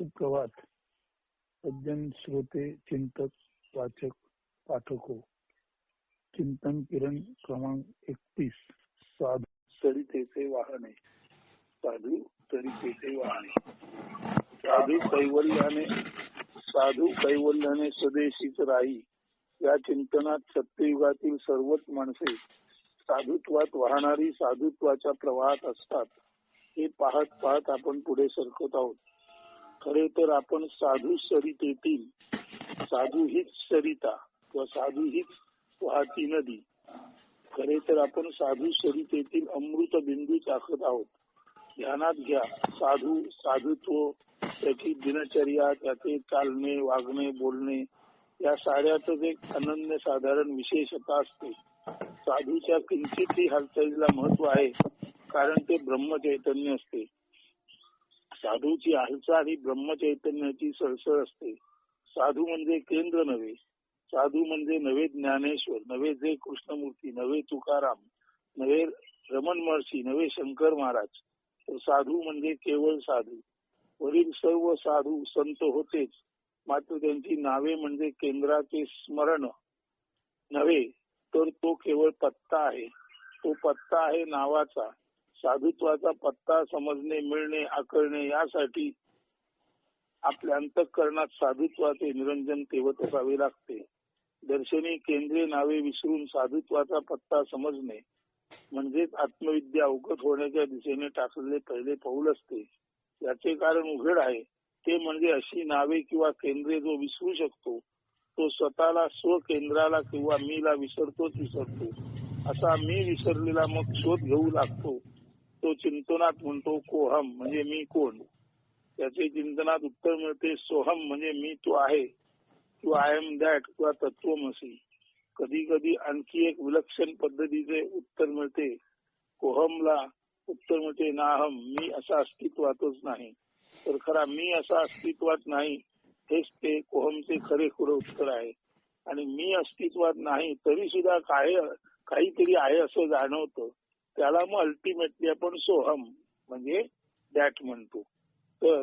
सुप्रभात. सज्जन श्रोते चिंतक वाचक पाठको. चिंतन किरण क्रमांक एकतीस. साधू सरितेचे वाहने साधू सरितेचे वाहने साधू कैवल्याने साधू कैवल्याने स्वदेशीच राही. या चिंतनात सत्ययुगातील सर्वच माणसे साधुत्वात वाहणारी साधुत्वाच्या प्रवाहात असतात. हे पाहत पाहत आपण पुढे सरकत आहोत. खरे तर आपण साधू सरितेतील साधू हीच सरिता किंवा साधू हीच वाहती नदी. खरे तर आपण साधू सरितेतील अमृत बिंदू चाकत आहोत. ध्यानात घ्या साधू साधुत्व त्याची दिनचर्या त्याचे चालणे वागणे बोलणे या साऱ्यातच एक अनन्य साधारण विशेषता असते. साधूच्या किंचित हालचालीला महत्त्व आहे कारण ते ब्रह्मचैतन्य असते. साधूची हालचाल ही ब्रह्मचैतन्याची सळसळ असते. साधू म्हणजे केंद्र नव्हे. साधू म्हणजे नवे ज्ञानेश्वर नवे जे कृष्णमूर्ती नवे तुकाराम नवे रमण महर्षी नवे शंकर महाराज. तर साधू म्हणजे केवळ साधू. वरील सर्व साधू संत होतेच. मात्र त्यांची नावे म्हणजे केंद्राचे स्मरण. नव्हे तर तो केवळ पत्ता आहे. तो पत्ता आहे नावाचा. साधुत्वाचा पत्ता समजणे मिळणे आकळणे यासाठी आपल्या अंतःकरणात साधुत्वाचे निरंजन तेवत असावे लागते. दर्शनी केंद्रीय नावे विसरून साधुत्वाचा पत्ता समजणे म्हणजेच आत्मविद्या अवगत होण्याच्या दिशेने टाकलेले पहिले पाऊल असते. याचे कारण उघड आहे. ते म्हणजे अशी नावे किंवा केंद्रे जो विसरू शकतो तो स्वतःला स्वकेंद्राला किंवा मीला विसरतोच विसरतो. असा मी विसरलेला मग शोध घेऊ लागतो. तो चिंतनात म्हणतो कोहम म्हणजे मी कोण? त्याचे चिंतनात उत्तर मिळते सोहम म्हणजे मी तो आहे. तू आय एम दॅट किंवा तत्वमसी कधी कधी आणखी एक विलक्षण पद्धतीचे उत्तर मिळते कोहमला उत्तर मिळते नाहम मी असा अस्तित्वातच नाही. तर खरा मी असा अस्तित्वात नाही हेच ते कोहमचे खरे खुरे उत्तर आहे. आणि मी अस्तित्वात नाही तरी सुद्धा काय काहीतरी आहे असं जाणवतं. त्याला मग अल्टिमेटली आपण सोहम म्हणजे दॅट म्हणतो. तर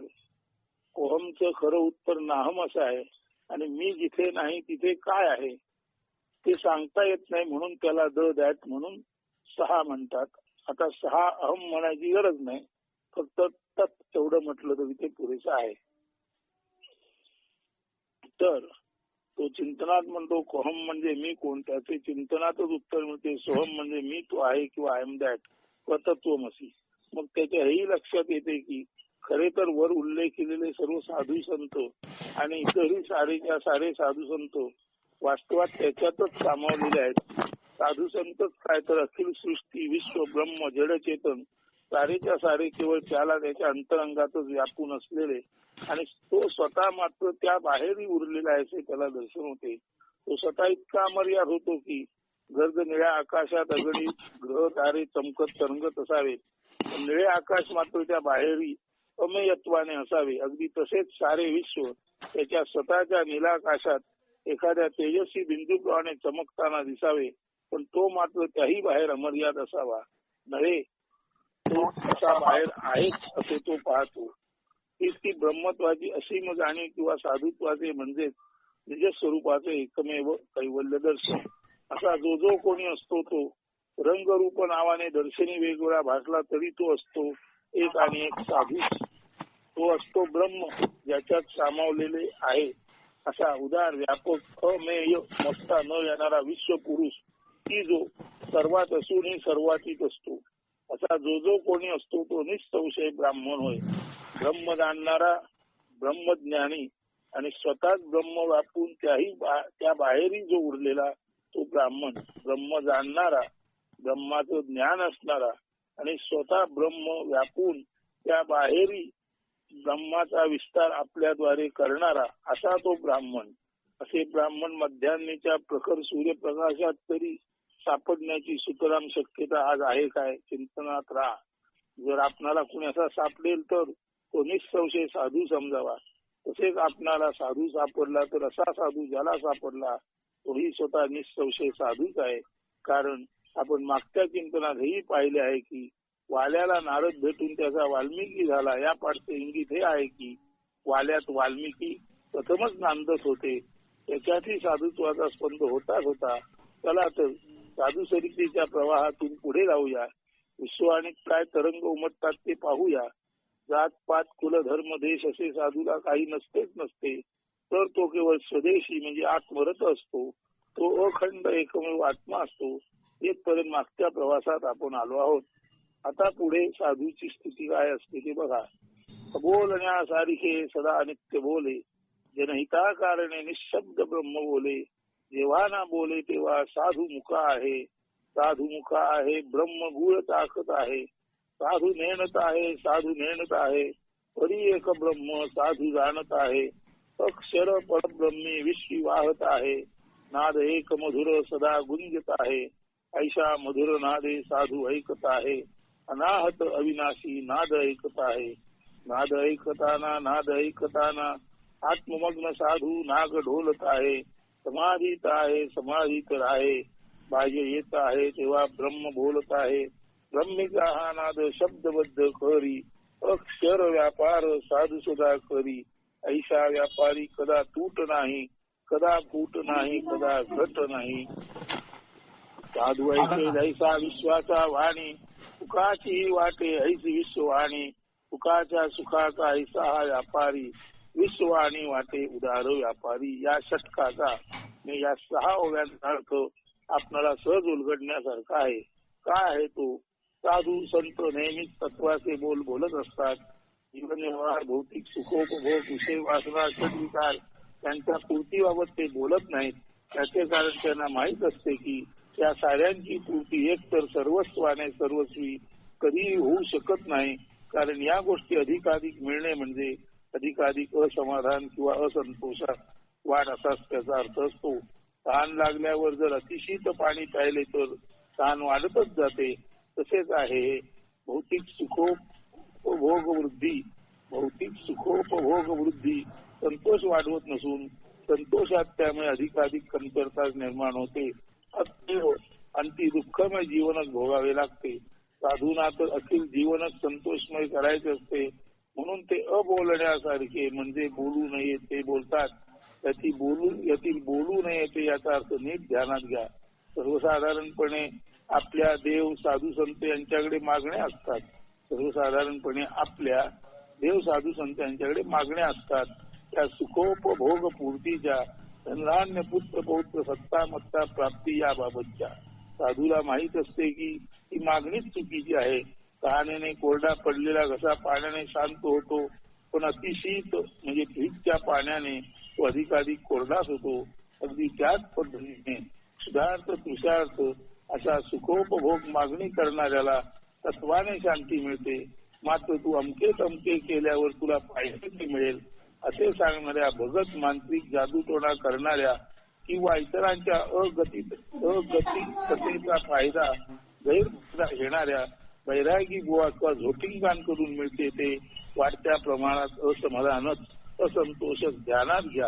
कोहमचं खरं उत्तर नाहम असं आहे. आणि मी जिथे नाही तिथे काय आहे ते सांगता येत नाही म्हणून त्याला द दॅट म्हणून सहा म्हणतात. आता सहा अहम म्हणायची गरज नाही. फक्त तत् एवढं म्हटलं तरी ते पुरेसं आहे. तर तो चिंतनात म्हणतो कोहम म्हणजे मी कोण ते चिंतनातच उत्तर मिळते. सोहम म्हणजे मी तो आहे किंवा आय एम दॅट किंवा तत्वमसी मग त्याच्या हेही लक्षात येते की खरे तर वर उल्लेख केलेले सर्व साधू संत आणि इतरही सारेच्या सारे साधू संत वास्तवात त्याच्यातच सामावलेले आहेत. साधू संतच काय तर अखिल सृष्टी विश्व ब्रह्म जड चेतन सारेच्या सारे केवळ त्याला त्याच्या अंतरंगातच व्यापून असलेले आणि तो स्वतः मात्र त्या बाहेरही उरलेला आहे असे त्याला दर्शन होते. तो स्वतः इतका अमर्याद होतो की गर्द निळ्या आकाशात अगदी ग्रह तारे चमकत तरंगत असावेत निळे आकाश मात्र त्या बाहेरही अमेयत्वाने असावे. अगदी तसेच सारे विश्व त्याच्या स्वतःच्या निलाकाशात एखाद्या तेजस्वी बिंदूप्रमाणे चमकताना दिसावे. पण तो मात्र त्याही बाहेर अमर्याद असावा. नव्हे तो असा बाहेर आहेच असे तो पाहतो. तीच ती ब्रह्मत्वाची असीम जाणीव किंवा साधुत्वाचे म्हणजेच निज स्वरूपाचे एकमेव कैवल्य दर्शन. असा जो जो कोणी असतो तो रंगरूप नावाने दर्शनी वेगवेगळा भासला तरी तो असतो एक आणि एक साधू. तो असतो ब्रह्म ज्याच्यात सामावलेले आहे. असा उदार व्यापक अमेय मस्ता न येणारा विश्व पुरुष की जो सर्वात असूनही सर्वातीत असतो. असा जो जो कोणी असतो तो निसंशय ब्राह्मण होय. ब्रह्म जाणणारा ब्रह्मज्ञानी आणि स्वतःच ब्रह्म व्यापून त्याही त्या बाहेरही जो उरलेला तो ब्राह्मण ब्रह्म जाणणारा ब्रह्माचं ज्ञान असणारा आणि स्वतः ब्रह्म व्यापून त्या बाहेरही ब्रह्माचा विस्तार आपल्याद्वारे करणारा असा तो ब्राह्मण. असे ब्राह्मण मध्यान्हीच्या प्रखर सूर्यप्रकाशात तरी सापडण्याची सुतराम शक्यता आज आहे काय? चिंतनात राहा. जर आपणाला कुणी असा सापडेल तर तो निसंशय साधू समजावा. तसेच आपणाला साधू सापडला तर असा साधू ज्याला सापडला तोही स्वतः निसंशय साधूच आहे. कारण आपण मागच्या चिंतनात हेही पाहिले आहे की वाल्याला नारद भेटून त्याचा वाल्मिकी झाला. या पाठचे इंगित हे आहे की वाल्यात वाल्मिकी प्रथमच नांदत होते. त्याच्यातही साधुत्वाचा स्पंद होताच होता. चला तर साधू सरितेच्या प्रवाहातून पुढे जाऊया. विश्व आणि काय तरंग उमटतात ते पाहूया. जात पात कुल धर्म देश असे साधूला काही नसतेच नसते. तर तो केवळ स्वदेशी म्हणजे आत्मरत असतो. तो अखंड एकमेव आत्मा असतो. येथपर्यंत मागच्या प्रवासात आपण आलो आहोत. आता पुढे साधूची स्थिती काय असते ते बघा. बोलण्यासारखे सदा अनित्य बोले. जनहिता कारणे निशब्द ब्रह्म बोले. जेव्हा ना बोले तेव्हा साधू मुका आहे. साधू मुका आहे ब्रह्म गुळ ताकत आहे. साधू नेणत आहे, साधू नेणत आहे. परी एक ब्रह्म, साधू जाणत आहे. अक्षर परब्रह्मी विश्वी वाहत आहे. नाद एक मधुर सदा गुंजत आहे. ऐशा मधुर नादे साधू ऐकत आहे. अनाहत अविनाशी नाद ऐकत आहे. नाद ऐकताना नाद ऐकताना, आत्ममग्न साधू नाग ढोलत आहे. समाधीत आहे समाधीत आहे. बाह्य येत आहे तेव्हा ब्रह्म बोलत आहे. ब्रह्मिका हा नाद शब्दबद्ध करी. अक्षर व्यापार साधू सुद्धा करी. ऐशा व्यापारी कदा तूट नाही कदा फूट नाही कदा घट नाही. साधू ऐसे जैसा विश्वाचा वाणी सुखाची वाटे ऐसी विश्ववाणी सुखाच्या सुखाचा ऐसा हा व्यापारी. विश्ववाणी वाटे उदार व्यापारी या षटकाचा मी या सहा ओव्यांचा अर्थ आपणाला सहज उलगडण्यासारखा आहे. काय आहे तो? साधू संत नेहमीच तत्वाचे बोल बोलत असतात. जीवन व्यवहार भौतिक सुखोपभोग विषय वासना सद्विकार त्यांच्या पूर्तीबाबत ते बोलत नाहीत. त्याचे कारण त्यांना माहीत असते की त्या साऱ्यांची पूर्ती एक तर सर्वस्वाने सर्वस्वी कधीही होऊ शकत नाही. कारण या गोष्टी अधिकाधिक मिळणे म्हणजे अधिकाधिक असमाधान किंवा असंतोषात वाढ असाच त्याचा अर्थ असतो. तहान लागल्यावर जर अतिशीत पाणी प्यायले तर तहान वाढतच जाते. तसेच आहे. भौतिक सुखोपभोग वृद्धी भौतिक सुखोपभोग वृद्धी संतोष वाढवत नसून संतोषात त्यामुळे अधिकाधिक कमतरता निर्माण होते. अत्यव अंती दुःखमय जीवनच भोगावे लागते. साधूना तर अखिल जीवनच संतोषमय करायचे असते. म्हणून ते अबोलण्यासारखे म्हणजे बोलू नये ते बोलतात. त्याची बोलू यातील बोलू नये ते याचा अर्थ नीट ध्यानात घ्या. सर्वसाधारणपणे आपल्या देव साधू संत यांच्याकडे मागण्या असतात. सर्वसाधारणपणे आपल्या देव साधू संत यांच्याकडे मागण्या असतात. त्या सुखोपभोग पूर्तीच्या धनधान्य पुत्र पौत्र सत्ता मत्ता प्राप्ती याबाबतच्या. साधूला माहीत असते की ही मागणीच चुकीची आहे. कहाण्याने कोरडा पडलेला घसा पाण्याने शांत होतो. पण अतिशीत म्हणजे भीतच्या पाण्याने तो अधिकाधिक कोरडाच होतो. अगदी त्याच पद्धतीने सुधार्थ तुषार्थ अशा सुखोपभोग मागणी करणाऱ्याला तत्वाने शांती मिळते. मात्र तू अमके तमके केल्यावर तुला पाहिजे ते मिळेल असे सांगणाऱ्या भगत मांत्रिक जादूटोणा करणाऱ्या किंवा इतरांच्या अगतीत अगतिकतेचा फायदा गैरफायदा घेणाऱ्या वैरागी गोवा किंवा झोटिंगांकडून मिळते ते वाढत्या प्रमाणात असमाधानच असंतोषच ध्यानात घ्या.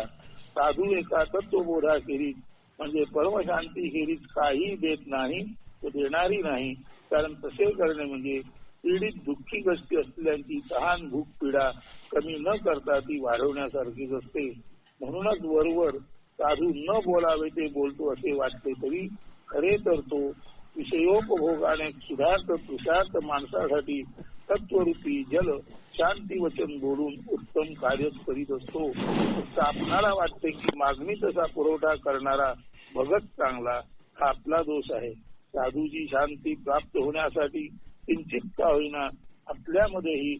साधू एका तत्वबोधाखेरीज म्हणजे परमशांती खेरीज काही देत नाही तो देणारी नाही. कारण तसे करणे म्हणजे पीडित दुःखी गोष्टी असलेल्यांची तहान भूक पीडा कमी न करता ती वाढवण्यासारखीच असते. म्हणूनच वरवर साधू न बोलावे ते बोलतो असे वाटते तरी खरे तर तो विषयोपभोगाने सुधार्थ तुषार्थ माणसासाठी तत्वरूपी जल शांती वचन बोलून उत्तम कार्य करीत असतो. आपणाला वाटते की मागणी तसा पुरवठा करणारा भगत चांगला हा आपला दोष आहे. साधूजी शांती प्राप्त होण्यासाठी किंचित का होईना आपल्यामध्येही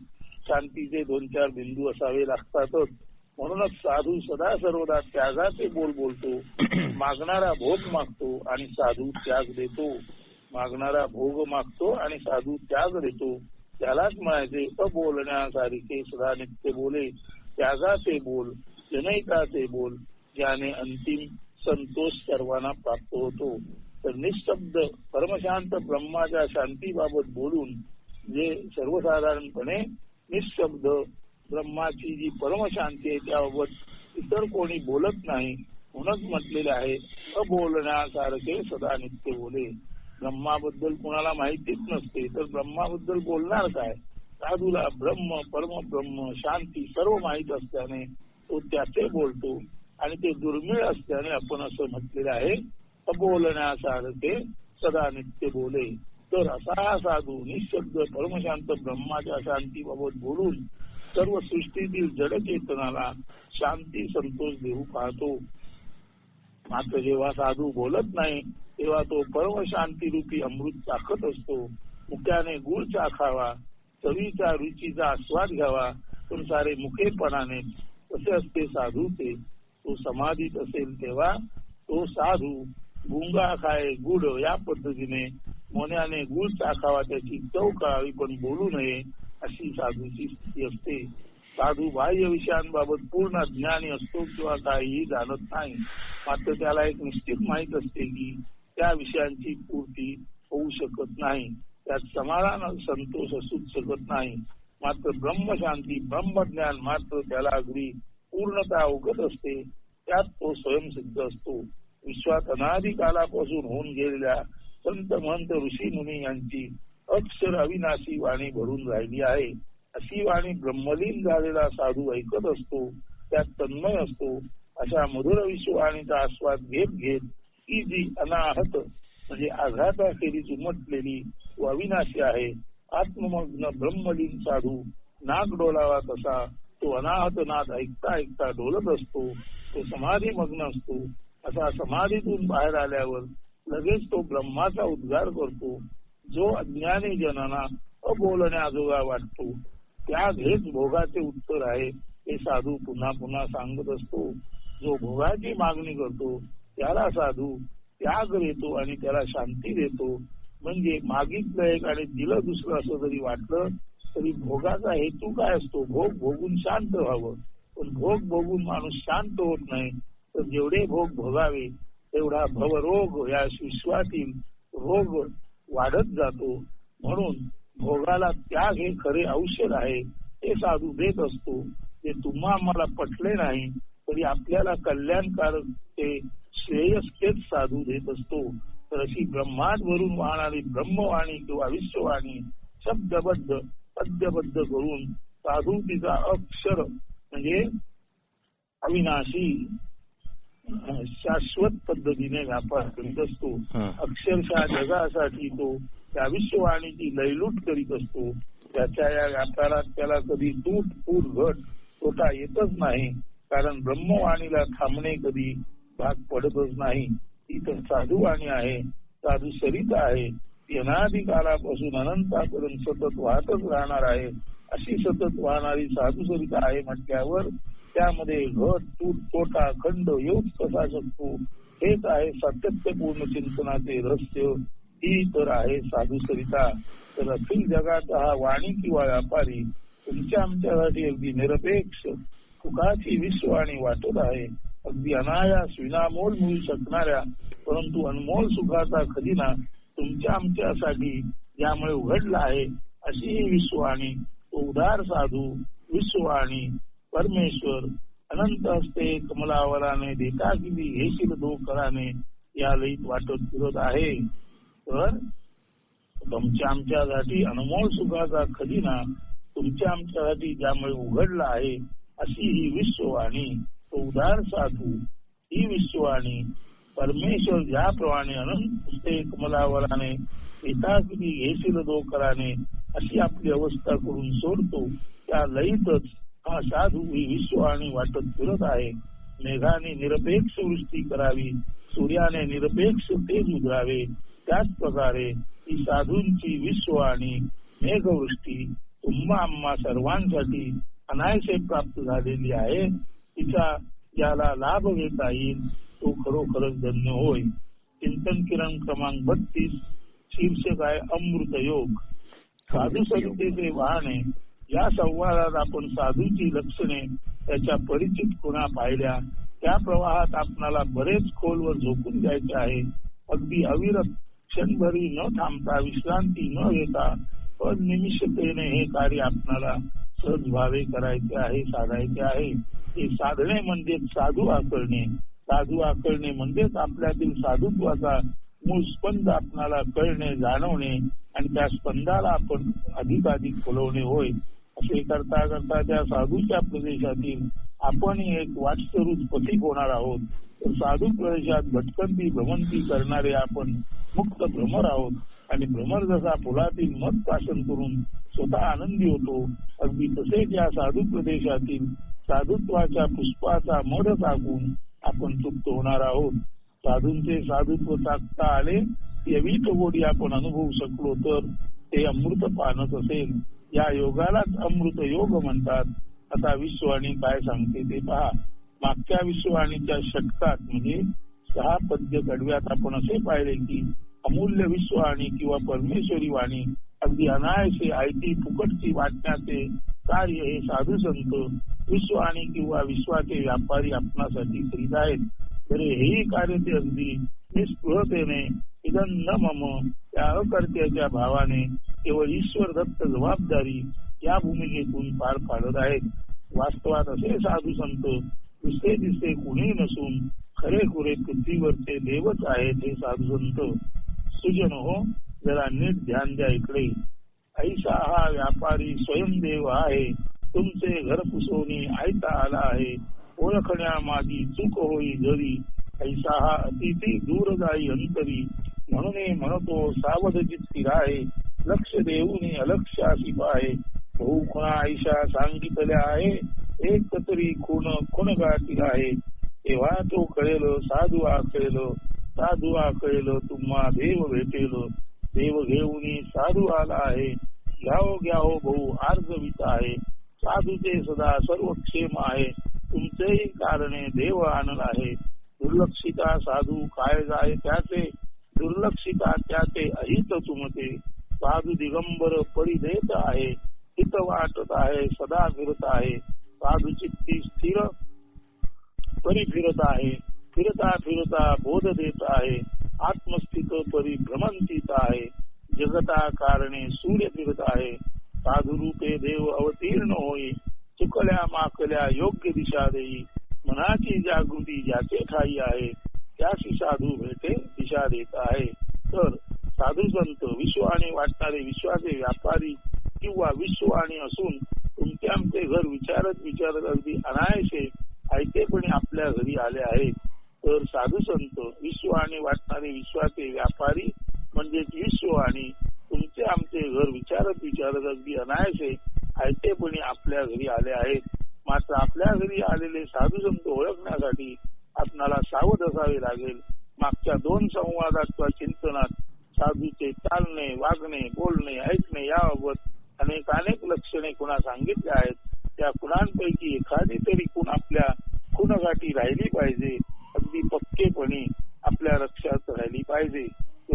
शांतीचे दोन चार बिंदू असावे लागतातच. म्हणूनच साधू सदा सर्वदा त्यागाचे बोल बोलतो मागणारा भोग मागतो आणि साधू त्याग देतो. मागणारा भोग मागतो आणि साधू त्याग देतो. त्यालाच म्हणायचे अबोलण्यासारखे सदा नित्य बोले. त्यागाचे बोल जनैकाचे बोल ज्याने अंतिम संतोष सर्वांना प्राप्त होतो. तर निशब्द परमशांत ब्रह्माच्या शांतीबाबत बोलून जे सर्वसाधारणपणे निशब्द ब्रह्माची जी परमशांती आहे त्याबाबत इतर कोणी बोलत नाही म्हणूनच म्हटलेले आहे अबोलण्यासारखे सदा नित्य बोले. ब्रह्माबद्दल कोणाला माहितीच नसते. तर ब्रह्माबद्दल बोलणार काय? साधूला ब्रह्म परमब्रह्म शांती सर्व माहीत असल्याने तो त्याचे बोलतो आणि ते दुर्मिळ असल्याने आपण असं म्हटलेलं आहे. बोलण्यासारखे सदा नित्य बोले. तर असा हा साधू निशब्द परमशांत ब्रह्माच्या शांतीबाबत बोलून सर्व सृष्टीतील जडचेतनाला शांती संतोष देऊ पाहतो. मात्र जेव्हा साधू बोलत नाही तेव्हा तो परम शांती रूपी अमृत चाखत असतो. मुख्याने गुळ चाखावा चवीचा रुचीचा आस्वाद घ्यावा पण सारे मुखेपणाने कसे असते साधूचे तो? समाधीत असेल तेव्हा तो साधू गुंगा खाय गुड या पद्धतीने मोन्याने गुळ चाखावा त्याची चव कळावी पण बोलू नये अशी साधूची स्थिती असते. साधू बाह्य विषयांबाबत पूर्ण ज्ञानी असतो किंवा काहीही जाणत नाही. मात्र त्याला एक निश्चित माहीत असते की त्या विषयांची पूर्ती होऊ शकत नाही. त्यात समाधान संतोष असूच शकत नाही. मात्र ब्रह्मशांती ब्रह्मज्ञान मात्र त्याला अगदी पूर्णता अवगत असते. त्यात तो स्वयंसिद्ध असतो. विश्वात अनादी कालापासून होऊन गेलेल्या संत महंत ऋषी मुनी यांची अक्षर अविनाशी वाणी भरून राहिली आहे. अशी वाणी ब्रह्मलीन झालेला साधू ऐकत असतो. त्यात तन्मय असतो. अशा मधुर विश्ववाणीचा आस्वाद घेत घेत ती जी अनाहत म्हणजे आघाताखेरीज उमटलेली व अविनाशी आहे आत्ममग्न ब्रह्मलीन साधू नाग डोलावा तसा तो अनाहत नाद ऐकता ऐकता डोलत असतो तो समाधी मग्न असतो असा समाधीतून बाहेर आल्यावर लगेच तो ब्रह्माचा उद्गार करतो जो अज्ञानी जनांना अबोलण्याजोगा वाटतो. त्या घेत भोगाचे उत्तर आहे हे साधू पुन्हा पुन्हा सांगत असतो. जो भोगाची मागणी करतो त्याला साधू त्याग देतो आणि त्याला शांती देतो. म्हणजे मागितलं एक आणि दिलं दुसरं असं जरी वाटलं तरी भोगाचा हेतू काय असतो? भोग भोगून शांत व्हावं. पण भोग भोगून माणूस शांत होत नाही. तर जेवढे भोग भोगावे तेवढा भवरोग या विश्वातील रोग वाढत जातो. म्हणून भोगाला त्याग हे खरे औषध आहे. ते साधू देत असतो. ते तुम्हा आम्हाला पटले नाही तरी आपल्याला कल्याणकारक ते श्रेयस साधू देत असतो. तर अशी ब्रह्मात भरून वाहणारी ब्रह्मवाणी किंवा विश्ववाणी शब्दबद्ध पद्यबद्ध करून साधू तिचा अक्षर म्हणजे अविनाशी शाश्वत पद्धतीने व्यापार करीत असतो. अक्षरशः जगासाठी तो त्या विश्ववाणीची लयलूट करीत असतो. त्याच्या या व्यापारात त्याला कधी तूट फूट घट तोटा येतच नाही. कारण ब्रह्मवाणीला थांबणे कधी भाग पडतच नाही. ती तर साधूवाणी आहे साधू सरिता आहे. ती अनादी अनंतापर्यंत सतत वाहतच राहणार आहे. अशी सतत वाहणारी साधू सरिता आहे म्हटल्यावर त्यामध्ये घट तूट तोटा खंड येऊच कसा शकतो? हेच आहे सातत्यपूर्ण चिंतनाचे रहस्य. ही तर आहे साधू सरिता. तर अखिल जगाचा हा वाणी किंवा व्यापारी तुमच्या आमच्यासाठी अगदी निरपेक्ष सुखाची विश्ववाणी वाटत आहे. अगदी अनायास विनामोल मिळू शकणाऱ्या परंतु अनमोल सुखाचा खजिना तुमच्या आमच्यासाठी यामुळे उघडला आहे अशी ही विश्ववाणी उदार साधू विश्ववाणी परमेश्वर अनंत असते कमलावराने देता किती घेशील दो कराने या लईत वाटत फिरत आहे. तर तुमच्या आमच्यासाठी अनमोल सुखाचा खजिना तुमच्या आमच्यासाठी ज्यामुळे उघडला आहे अशी ही विश्ववाणी उदार साधू ही विश्ववाणी परमेश्वर ज्याप्रमाणे अनंत पुस्तके कमलावराने एकाकिती घेशील दोकराने अशी आपली अवस्था करून सोडतो त्या लईतच हा साधू ही विश्ववाणी वाटत फिरत आहे. मेघाने निरपेक्ष वृष्टी करावी सूर्याने निरपेक्ष तेज उधरावे त्याच प्रकारे ही साधूंची विश्ववाणी मेघवृष्टी तुम्हा आम्हा सर्वांसाठी अनायसे प्राप्त झालेली आहे. तिचा ज्याला लाभ घेता येईल तो खरोखरच धन्य होय. चिंतन किरण क्रमांक बत्तीस शीर्षक आहे अमृत योग. साधू संहितेचे वाहने या संवादात आपण साधूची लक्षणे त्याच्या परिचित खुणा पाहिल्या. त्या प्रवाहात आपणाला बरेच खोलवर झोकून द्यायचे आहे. अगदी अविरत क्षणभरी न थांबता विश्रांती न घेता अनिमिषतेने हे कार्य आपणाला सहज भावे करायचे आहे साधायचे आहे. ते साधणे म्हणजे साधू आकळणे. साधू आकळणे म्हणजेच आपल्यातील साधुत्वाचा मूळ स्पंद आपणाला कळणे जाणवणे आणि त्या स्पंदाला आपण अधिकाधिक फुलवणे होय. असे करता करता त्या साधूच्या प्रदेशातील आपण एक वाटसरूप पथिक होणार आहोत. तर साधू प्रदेशात भटकंती भ्रमंती करणारे आपण मुक्त भ्रमर आहोत. आणि भ्रमर जसा फुलातील मत पासन करून स्वतः आनंदी होतो अगदी तसेच या साधू प्रदेशातील साधुत्वाच्या पुष्पाचा मध टाकून आपण तृप्त होणार आहोत. साधूंचे साधुत्व टाकता आले यवीत गोडी आपण अनुभवू शकलो तर ते अमृत पानच असेल. या योगालाच अमृत योग म्हणतात. आता विश्ववाणी काय सांगते ते पहा. मागच्या विश्ववाणीच्या षटकात म्हणजे सहा पद्य कडव्यात आपण असे पाहिले की अमूल्य विश्ववाणी किंवा परमेश्वरी वाणी. अगदी अनायसे आयती फुकटची वाटण्याचे कार्य हे साधू संत विश्ववाणी किंवा विश्वाचे व्यापारी आपणासाठी करीत आहेत. तर हेही कार्य ते अगदी निस्पृहतेने इदन न मम या अकर्त्याच्या भावाने केवळ ईश्वर दत्त जबाबदारी या भूमिकेतून पार पाडत आहेत. वास्तवात असे साधू संत दुसरे दिसते कुणी नसून खरे खुरे पृथ्वीवरचे देवच आहेत हे साधू संत. सुजन हो जरा नीट ध्यान द्या इकडे. ऐसा हा व्यापारी स्वयंदेव आहे. तुमचे घर पुसवणी आयता आला आहे. ओळखण्या माझी चूक होई जरी. ऐसा हा अतिथी दूर जाई अंतरी. म्हणून म्हणतो सावध जितकी राहे लक्ष देऊन अलक्षाशी पाहे भाऊ खुणा आयशा सांगितल्या आहे. एक तरी खून खुण गाठी आहे. तेव्हा तो कळेल साधू कळेल साधू आकळेल तुम्हा देव भेटेल. देव घेऊन साधू आला आहे. घ्याओ घ्याओ भाऊ आर्जवित आहे. साधूचे सदा सर्व क्षेम आहे. तुमचेही कारणे देव आणला आहे. दुर्लक्षिता साधू काय जाय त्याचे? दुर्लक्षिता त्याचे अहित तुमते साधू दिगंबर परिदेत आहे. हित वाटत आहे सदा फिरत आहे. साधू चित्ती स्थिर परी फिरत आहे. फिरता फिरता बोध देत आहे आत्मस्थित परी भ्रमंतीत आहे. जगता कारणे सूर्य फिरत आहे. साधुरूपे देव अवतीर्ण होई. चुकल्या माकल्या योग्य दिशा देई. मनाची जागृती ज्याचे ठाई आहे त्याशी साधू भेटे दिशा देत आहे. तर साधू संत विश्व आणि वाटणारे विश्वाचे व्यापारी किंवा विश्व आणि असून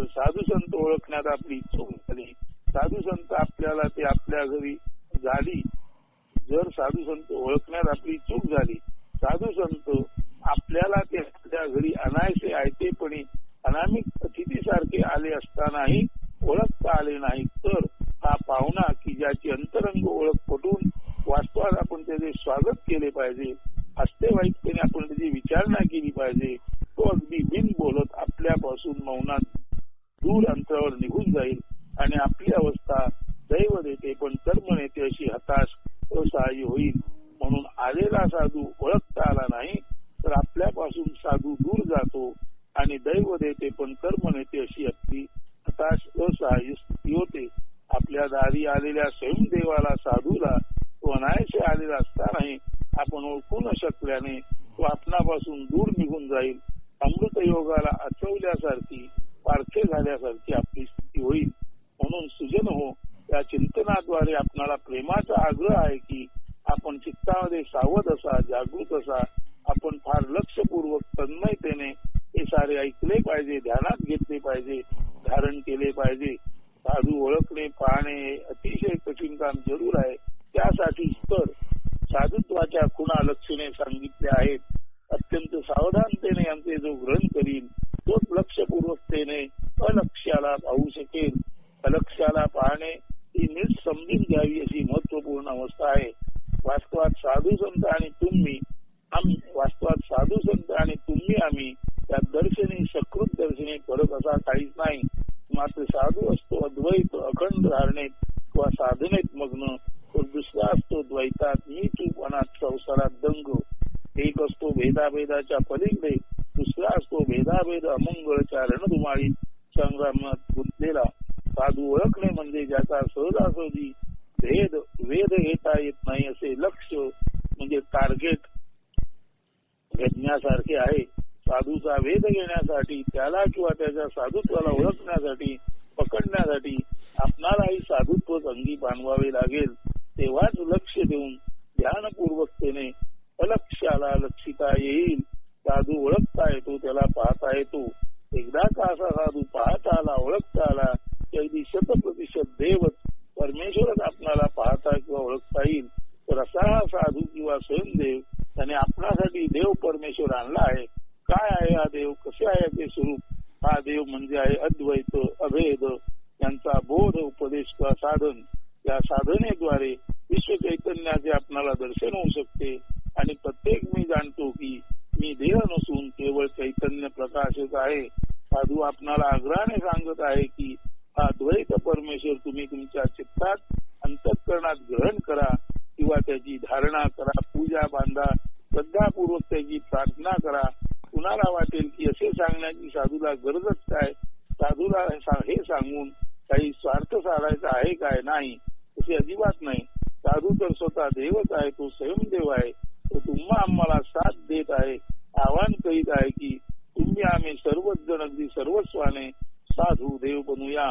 साधू संत ओळखण्यात आपली चूक झाली. साधू संत आपल्याला ते आपल्या घरी झाली. जर साधू संत ओळखण्यात आपली चूक झाली साधू संत आपल्याला ते आपल्या घरी अनायसे आयतेपणे अनामिक अतिथी सारखे आले असतानाही ओळखता आले नाही. तर हा पाहुणा की ज्याची अंतरंग ओळख पटून वास्तवात आपण त्याचे स्वागत केले पाहिजे हस्तेवाईकपणे आपण त्याची विचारणा केली पाहिजे तो अगदी बिन बोलत आपल्यापासून मौनात दूर अंतरावर निघून जाईल आणि आपली अवस्था दैव देते पण कर्म नेते अशी हताश असहाय्य होईल. म्हणून आलेला साधू ओळखता आला नाही तर आपल्यापासून साधू दूर जातो आणि दैव देते पण कर्म नेते अशी आपली हताश असहाय्य स्थिती होते. आपल्या दारी आलेल्या स्वयंदेवाला साधू समजून घ्यावी अशी महत्त्वपूर्ण अवस्था आहे. वास्तवात साधू संत आणि तुम्ही आम्ही वास्तवात साधू संत आणि तुम्ही आम्ही त्या दर्शनी सकृत दर्शनी फरक असा काहीच नाही. मात्र साधू असतो अद्वैत अखंड धारणेत किंवा साधनेत मग्न तो दुसरा असतो द्वैतात मी तूपणात संसारात दंग. एक असतो भेदाभेदाच्या पलीकडे दुसरा असतो भेदाभेद अमंगळच्या रणधुमाळीत संग्रामात गुंतलेला. साधू ओळखणे म्हणजे ज्याचा सहजासहजी भेद वेध घेता येत नाही असे लक्ष म्हणजे टार्गेट घेण्यासारखे आहे. साधूचा वेध घेण्यासाठी त्याला किंवा त्याच्या साधुत्वाला ओळखण्यासाठी पकडण्यासाठी आपणालाही साधुत्व अंगी बांधवावे लागेल तेव्हाच लक्ष देऊन ध्यानपूर्वकतेने श्रद्धापूर्वक त्याची प्रार्थना करा. कुणाला वाटेल की असे सांगण्याची साधूला गरजच काय? साधूला हे सांगून काही स्वार्थ साधायचा आहे काय? नाही. तसे अजिबात नाही. साधू तर स्वतः देवच आहे तो स्वयंदेव आहे. तो तुम्हा आम्हाला साथ देत आहे. आवाहन करीत आहे की तुम्ही आम्ही सर्वच जण अगदी सर्वस्वाने साधू देव बनूया.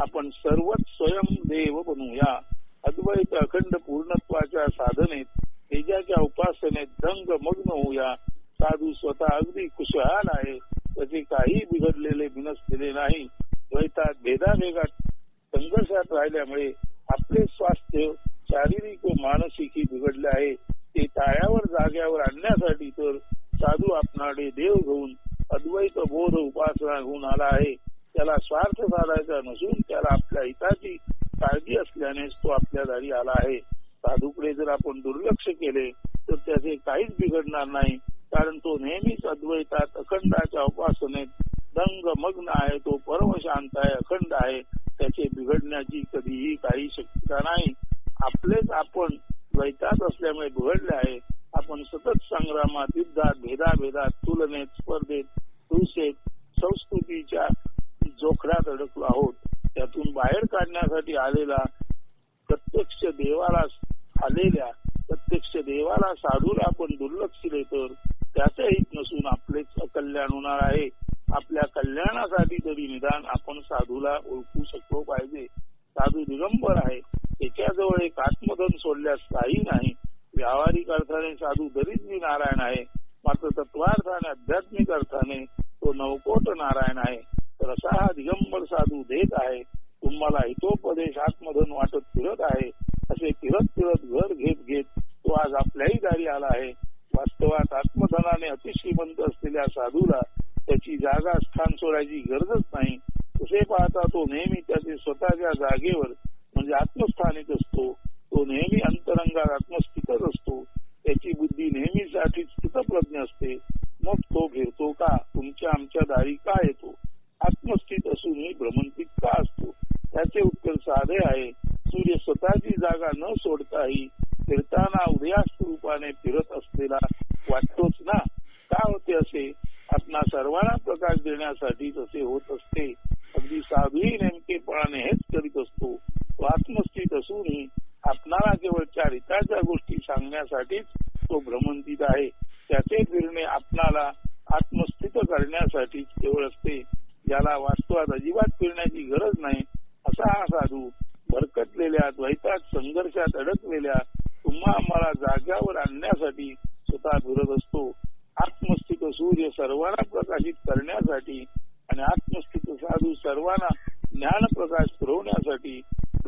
आपण सर्वच स्वयंदेव बनूया. अद्वैत अखंड पूर्णत्वाच्या साधनेत तेजाच्या उपासनेत दंग मग्न होऊया. साधू स्वतः अगदी कुशहाल आहे. त्याचे काही बिघडलेले बिनसलेले नाही. द्वैतात भेदाभेगात संघर्षात राहिल्यामुळे आपले स्वास्थ्य शारीरिक व मानसिकही बिघडले आहे. ते टाळ्यावर जाग्यावर आणण्यासाठी तर साधू आपणाडे देव घेऊन अद्वैत बोध उपासना घेऊन आला आहे. त्याला स्वार्थ साधायचा नसून त्याला आपल्या हिताची काळजी असल्यानेच तो आपल्या दारी आला आहे. साधूकडे जर आपण दुर्लक्ष केले तर त्याचे काहीच बिघडणार नाही. कारण तो नेहमीच अद्वैतात अखंडाच्या उपासनेत दंग मग्न आहे तो परम शांत आहे अखंड आहे. त्याचे बिघडण्याची कधीही काही शक्यता नाही. आपलेच आपण द्वैतात असल्यामुळे बिघडले आहे. आपण सतत संग्रामात युद्धात भेदाभेदात तुलनेत स्पर्धेत तुलसेत संस्कृतीच्या जोखड्यात अडकलो आहोत. त्यातून बाहेर काढण्यासाठी आलेला प्रत्यक्ष देवाला आलेल्या प्रत्यक्ष देवाला साधूला आपण दुर्लक्षिले तर त्याचे हित नसून आपलेच अकल्याण होणार आहे. आपल्या कल्याणासाठी तरी निदान आपण साधूला ओळखू शकतो.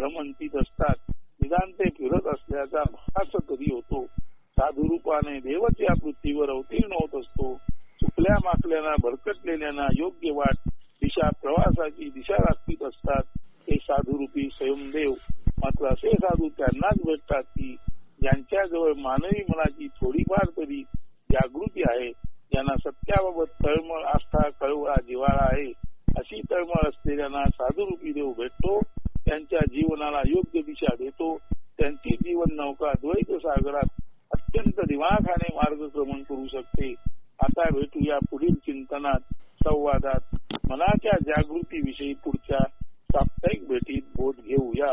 भ्रमंतीत असतात. निदान ते फिरत असल्याचा भास कधी होतो? साधुरूपाने देवच या पृथ्वीवर अवतीर्ण होत असतो. चुकल्या माकल्याना भरकटलेल्यांना योग्य वाट दिशा प्रवासाची दिशा दाखवित असतात. हे साधुरूपी स्वयंदेव. मात्र असे साधू त्यांनाच भेटतात की ज्यांच्याजवळ मानवी मनाची थोडीफार तरी जागृती आहे ज्यांना सत्याबाबत तळमळ आस्था कळवळा जिवाळा आहे अशी तळमळ असलेल्यांना साधुरूपी देव भेटतो. आपल्या जीवनाला योग्य दिशा देतो त्यांची जीवन नौका द्वैत सागरात अत्यंत दिमाखाने मार्गक्रमण करू शकते. आता भेटूया पुढील चिंतनात संवादात. मनाच्या जागृतीविषयी पुढच्या साप्ताहिक भेटीत बोध घेऊया.